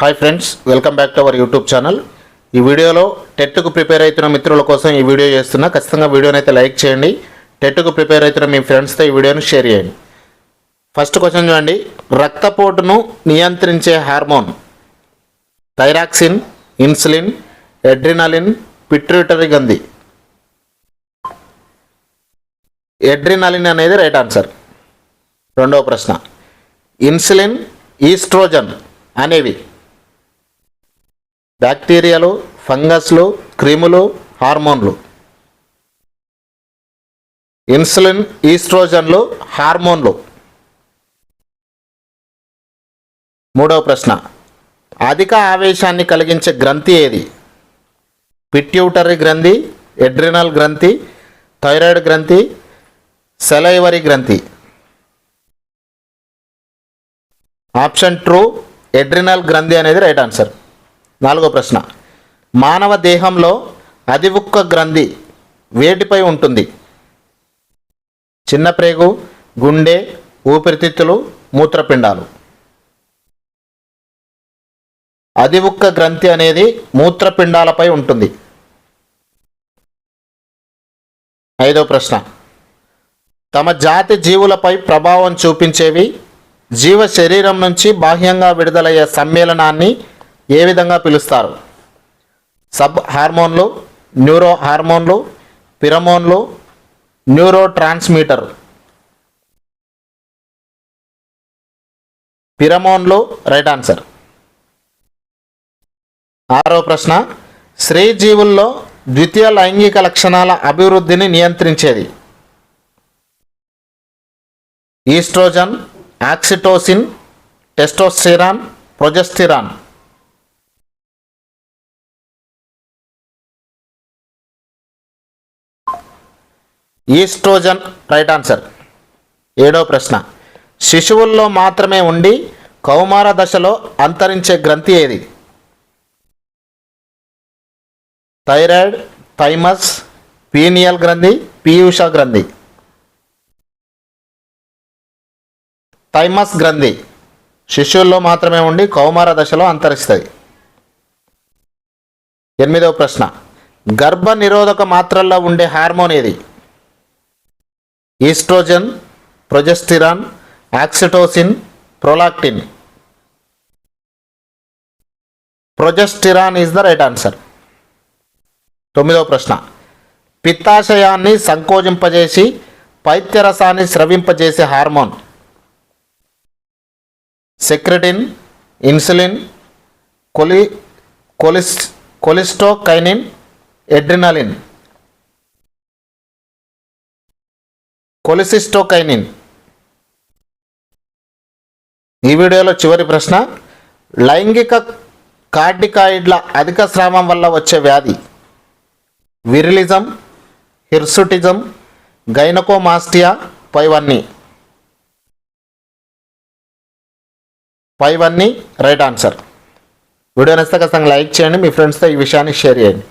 Hi friends welcome back to our YouTube channel ఈ వీడియోలో టెట్కు prepare అవుతున్న మిత్రుల కోసం ఈ వీడియో చేస్తున్నా. ఖచ్చితంగా వీడియోని అయితే లైక్ చేయండి. టెట్కు ప్రిపేర్ అవుతున్న మీ ఫ్రెండ్స్తో ఈ వీడియోని షేర్ చేయండి. ఫస్ట్ క్వశ్చన్ చూడండి. రక్తపోటును నియంత్రించే hormone thyroxine insulin adrenaline pituitary Gandhi. Adrenaline అనేది రైట్ ఆన్సర్ రెండవ ప్రశ్న. ఇన్సులిన్ ఈస్ట్రోజన్ అనేవి బ్యాక్టీరియాలు ఫంగస్లు క్రిములు హార్మోన్లు. ఇన్సులిన్ ఈస్ట్రోజన్లు హార్మోన్లు. మూడవ ప్రశ్న. అధిక ఆవేశాన్ని కలిగించే గ్రంథి ఏది? పిట్యూటరీ గ్రంథి ఎడ్రినల్ గ్రంథి థైరాయిడ్ గ్రంథి సెలైవరీ గ్రంథి. ఆప్షన్ ట్రూ ఎడ్రినల్ గ్రంథి అనేది రైట్ ఆన్సర్. నాలుగో ప్రశ్న. మానవ దేహంలో అధివుక్క గ్రంథి వేటిపై ఉంటుంది? చిన్నప్రేగు గుండె ఊపిరితిత్తులు మూత్రపిండాలు. అధివుక్క గ్రంథి అనేది మూత్రపిండాలపై ఉంటుంది. ఐదో ప్రశ్న. తమ జాతి జీవులపై ప్రభావం చూపించేవి జీవ శరీరం నుంచి బాహ్యంగా విడుదలయ్యే సమ్మేళనాన్ని ఏ విధంగా పిలుస్తారు? సబ్ హార్మోన్లు న్యూరో హార్మోన్లు పిరమోన్లు న్యూరో ట్రాన్స్మిటర్ పిరమోన్లు రైట్ ఆన్సర్. ఆరో ప్రశ్న. స్త్రీ జీవుల్లో ద్వితీయ లైంగిక లక్షణాల అభివృద్ధిని నియంత్రించేది. Estrogen oxytocin testosterone progesterone. Estrogen right answer ఏడో ప్రశ్న. శిశువుల్లో మాత్రమే ఉండి కౌమార దశలో అంతరించే గ్రంథి ఏది? థైరాయిడ్ థైమస్ పీనియల్ గ్రంథి పీయూష గ్రంథి. థైమస్ గ్రంథి. శిశువుల్లో మాత్రమే ఉండి కౌమార దశలో అంతరిస్తుంది ఎనిమిదవ ప్రశ్న. గర్భ నిరోధక మాత్రల్లో ఉండే హార్మోన్ ఏది? Oestrogen progesterone oxytocin prolactin. Progesterone is the right answer. తొమ్మిదవ ప్రశ్న. పిత్తాశయాన్ని సంకోచింపజేసి పైత్యరసాన్ని స్రవింపజేసే హార్మోన్. సెక్రెటిన్ ఇన్సులిన్ కొలి కొలిస్ కొలిస్టోకైనిన్ ఎడ్రినలిన్. కొలిసిస్టోకైనిన్. ఈ వీడియోలో చివరి ప్రశ్న లైంగిక కార్డికాయిడ్ల అధిక స్రావం వల్ల వచ్చే వ్యాధి విరిలిజం హిర్సుటిజం గైనకోమాస్టియా పైవన్నీ పైవన్నీ రైట్ ఆన్సర్ వీడియో నచ్చితే ఖచ్చితంగా లైక్ చేయండి మీ ఫ్రెండ్స్తో ఈ విషయాన్ని షేర్ చేయండి.